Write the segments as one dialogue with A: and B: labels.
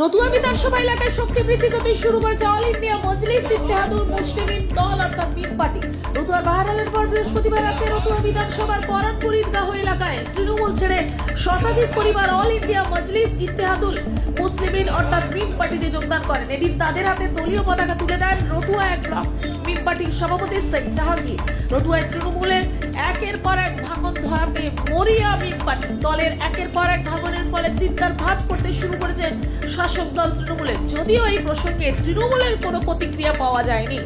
A: রতুয়া বিধানসভা এলাকায় শক্তি বৃদ্ধি করতে শুরু করেছে অল ইন্ডিয়া মজলিস, ইত্তেহাদুল মুসলিমিন দল অর্থাৎ মিম পার্টি রতুয়ার বাহারালের পর বৃহস্পতিবার রাতে রতুয়া বিধানসভার পরানপুর ঈদগাহ এলাকায় তৃণমূল ছেড়ে শতাধিক পরিবার অল ইন্ডিয়া মজলিস, ইত্তেহাদুল মুসলিমিন অর্থাৎ মিম পার্টিতে যোগদান করেন। এদিন তাদের হাতে দলীয় পতাকা তুলে দেন রতুয়া এক ব্লক। পার্টির সভাপতি শেখ জাহাঙ্গীর। নটুয়ায় তৃণমূলের একের পর এক ভাঙন ধরাতে মরিয়া মিম পার্টি দলের একের পর এক ভাঙনের ফলে চিন্তার ভাঁজ করতে শুরু করেছে শাসক দল তৃণমূলের। যদিও এই প্রসঙ্গে তৃণমূলের কোনো প্রতিক্রিয়া পাওয়া যায়নি।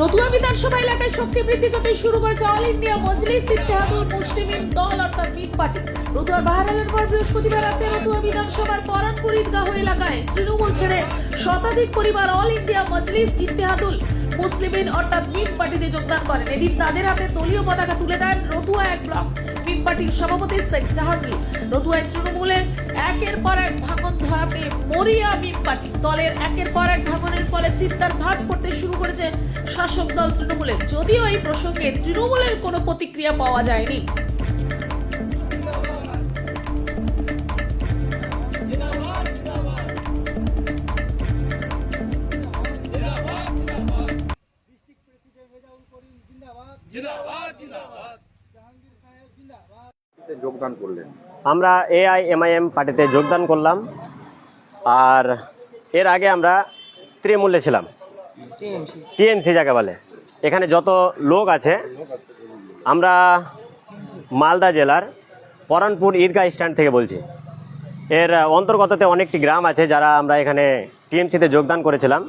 A: রতুয়া বিধানসভা এলাকায় শক্তি বৃদ্ধি করতে শুরু করেছে অল ইন্ডিয়া মজলিস, ইত্তেহাদুল মুসলিমিন দল, অর্থাৎ মিট পার্টি। রতুয়ার বাহারালের পর বৃহস্পতিবার রাতে রতুয়া বিধানসভার পরানপুর ঈদগাহ এলাকায় তৃণমূল ছেড়ে শতাধিক পরিবার অল ইন্ডিয়া মজলিস, ইত্তেহাদুল মুসলিমিন, অর্থাৎ মিম পার্টিতে যোগদান করেন। এদিন তাদের হাতে দলীয় পতাকা তুলে দেন রতুয়া এক ব্লক। মিম পার্টির সভাপতি শেখ জাহাঙ্গীর। রতুয়ায় তৃণমূলের একের পর এক ভাঙন মরিয়া মিম পার্টি। দলের একের পর এক ভাঙনের ফলে শুরু করেছে শাসক দল তৃণমূলের। যদিও এই প্রসঙ্গে তৃণমূলের কোনো প্রতিক্রিয়া পাওয়া যায়নি।
B: যোগদান করলেন
C: আমরা এআইএমআইএম পার্টিতে যোগদান করলাম। আর এর আগে আমরা তৃণমূলে ছিলাম। টিএমসি। যাকে বলে। এখানে যত লোক আছে আমরা মালদা জেলার পরানপুর ঈদগাহ স্ট্যান্ড থেকে বলছি। এর অন্তর্গততে অনেকটি গ্রাম আছে যারা আমরা এখানে টিএমসিতে যোগদান করেছিলাম।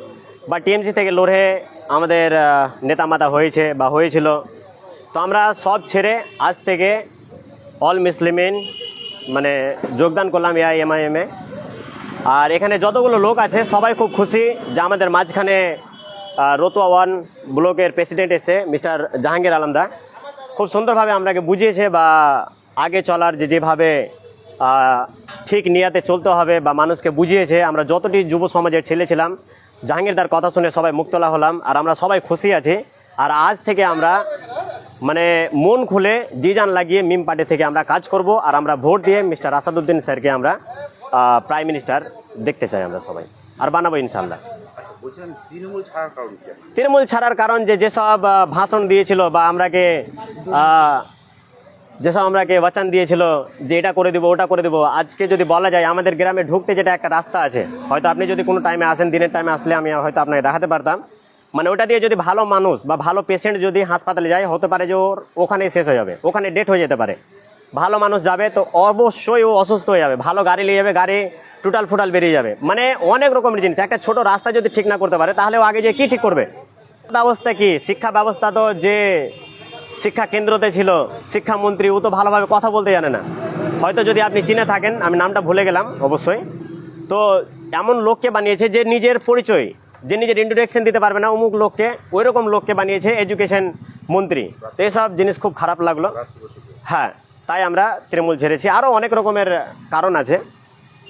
C: বা টিএমসি থেকে লড়ে আমাদের নেতামাতা হয়েছে বা হয়েছিল। তো আমরা সব ছেড়ে আজ থেকে অল মুসলিমিন মানে যোগদান করলাম এআইএমআইএমে আর এখানে যতগুলো লোক আছে, সবাই খুব খুশি যে আমাদের মাঝখানে রতুয়া ওয়ান ব্লকের প্রেসিডেন্ট এসে মিস্টার জাহাঙ্গীর আলমদা খুব সুন্দরভাবে আমরাকে বুঝিয়েছে বা আগে চলার যে যেভাবে ঠিক নিয়াতে চলতে হবে বা মানুষকে বুঝিয়েছে, আমরা যতটি যুব সমাজের ছেলে ছিলাম জাহাঙ্গীরদার কথা শুনে সবাই মুক্তলা হলাম আর আমরা সবাই খুশি আছি। আর আজ থেকে আমরা মানে মন খুলে জি জান লাগিয়ে মিম পার্টি থেকে আমরা কাজ করব আর আমরা ভোট দিয়ে মিস্টার আসাদুদ্দিন স্যারকে আমরা প্রাইম মিনিস্টার দেখতে চাই আমরা সবাই। আর বানাবো ইনশাল্লাহ
B: তৃণমূল ছাড়ার কারণ
C: যে যেসব ভাষণ দিয়েছিল বা আমরাকে যেসব আমরাকে বচান দিয়েছিল যে এটা করে দেবো, ওটা করে দেবো, আজকে যদি বলা যায় আমাদের গ্রামে ঢুকতে যেটা একটা রাস্তা আছে, হয়তো আপনি যদি কোনো টাইমে আসেন, দিনের টাইমে আসলে আমি হয়তো আপনাকে দেখাতে পারতাম। মানে ওটা দিয়ে যদি ভালো মানুষ বা ভালো পেশেন্ট যদি হাসপাতালে যায়, হতে পারে যে ওর ওখানেই শেষ হয়ে যাবে, ওখানে ডেট হয়ে যেতে পারে। ভালো মানুষ যাবে তো অবশ্যই ও অসুস্থ হয়ে যাবে। ভালো গাড়ি নিয়ে যাবে, গাড়ি টুটাল ফুটাল বেরিয়ে যাবে। মানে অনেক রকমের জিনিস। একটা ছোট রাস্তা যদি ঠিক না করতে পারে, তাহলে ও আগে যে কি ঠিক করবে? ব্যবস্থা কি? শিক্ষা ব্যবস্থা তো যে শিক্ষা কেন্দ্রতে ছিল, শিক্ষামন্ত্রী, ও তো ভালোভাবে কথা বলতে জানে না। হয়তো যদি আপনি চিনে থাকেন, আমি নামটা ভুলে গেলাম, অবশ্যই। তো এমন লোককে বানিয়েছে যে নিজের পরিচয়, যে নিজের ইন্ট্রোডাকশন দিতে পারবে না, অমুক লোককে ওই রকম লোককে বানিয়েছে এডুকেশন মন্ত্রী। তো এসব জিনিস খুব খারাপ লাগল। হ্যাঁ। তাই আমরা তৃণমূল ছেড়েছি। আরও অনেক রকমের কারণ আছে।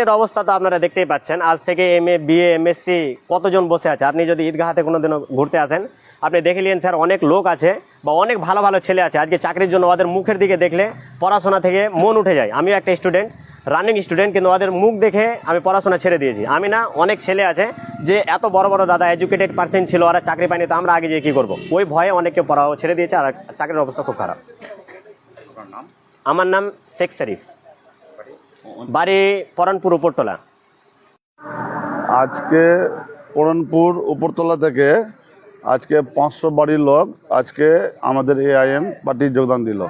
C: এর অবস্থা তো আপনারা দেখতেই পাচ্ছেন। আজ থেকে এম এ, বিএ এমএসসি কতজন বসে আছে? আপনি যদি ঈদগাহাতে কোনো দিনও ঘুরতে আসেন, আপনি দেখে নিন স্যার, অনেক লোক আছে বা অনেক ভালো ভালো ছেলে আছে। আজকে চাকরির জন্য ওদের মুখের দিকে দেখলে পড়াশোনা থেকে মন উঠে যায়। আমিও একটা স্টুডেন্ট, রানিং স্টুডেন্ট, কিন্তু ওদের মুখ দেখে আমি পড়াশোনা ছেড়ে দিয়েছি। আমি না, অনেক ছেলে আছে যে এত বড় বড় দাদা এডুকেটেড পার্সেন্ট ছিল, ওরা চাকরি পায়নি, তো আমরা আগে গিয়ে কী করব? ওই ভয়ে অনেককে পড়াও ছেড়ে দিয়েছে আর চাকরির অবস্থা খুব খারাপ। আমার নাম শেখ শরীফ। বাড়ি পরানপুর উপরতলা।
D: আজকে পরনপুর উপরতলা থেকে আজকে পাঁচশো বাড়ির লোক আজকে আমাদের এআইএম পার্টি যোগদান দিল।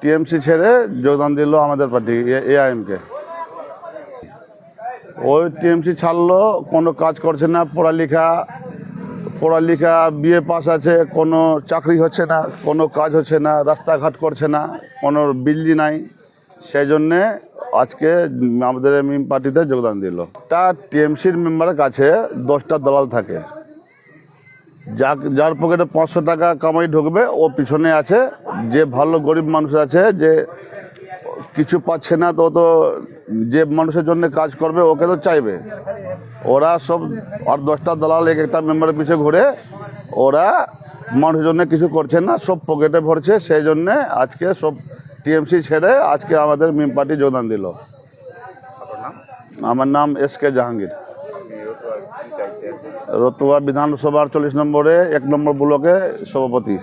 D: টিএমসি ছেড়ে যোগদান দিল আমাদের পার্টি এআইএমকে। ওই টিএমসি ছাড়লো, কোনো কাজ করছে না, পড়ালেখা পড়ালেখা, বিএ পাস আছে, কোনো চাকরি হচ্ছে না, কোনো কাজ হচ্ছে না, রাস্তাঘাট করছে না, কোনো বিল্ডিং নাই। সেই জন্যে আজকে আমাদের মিম পার্টিতে যোগদান দিল। তা টিএমসির মেম্বারের কাছে দশটা দালাল থাকে। যা যার পকেটে পাঁচশো টাকা কামাই ঢুকবে, ও পিছনে আছে। যে ভালো গরিব মানুষ আছে, যে কিছু পাচ্ছে না তো তো যে মানুষের জন্য কাজ করবে ওকে তো চাইবে। ওরা সব আর দশটা দালাল এক একটা মেম্বারের পিছিয়ে ঘুরে ওরা মানুষের জন্য কিছু করছে না সব পকেটে ভরছে সেই জন্যে আজকে সব টিএমসি ছেড়ে আজকে আমাদের মিম পার্টি যোগদান দিল। আমার নাম এস কে জাহাঙ্গীর। রতুয়া বিধানসভার চল্লিশ নম্বরে এক নম্বর ব্লকে সভাপতি।